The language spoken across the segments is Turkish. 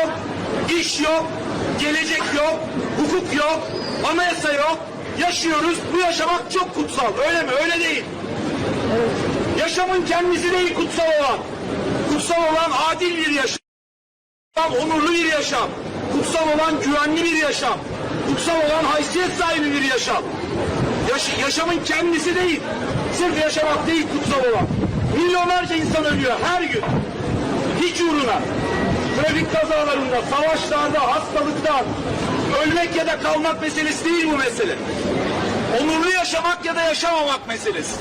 yok, iş yok, gelecek yok, hukuk yok, anayasa yok. Yaşıyoruz. Bu yaşamak çok kutsal. Öyle mi? Öyle değil. Yaşamın kendisi değil kutsal olan. Kutsal olan adil bir yaşam. Onurlu bir yaşam. Kutsal olan güvenli bir yaşam. Kutsal olan haysiyet sahibi bir yaşam. Yaş- yaşamın kendisi değil. Sırf yaşamak değil kutsal olan. Milyonlarca insan ölüyor her gün. Hiç uğruna. Trafik kazalarında, savaşlarda, hastalıkta ölmek ya da kalmak meselesi değil bu mesele. Onurlu yaşamak ya da yaşamamak meselesi.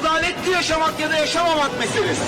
Adaletli yaşamak ya da yaşamamak meselesi.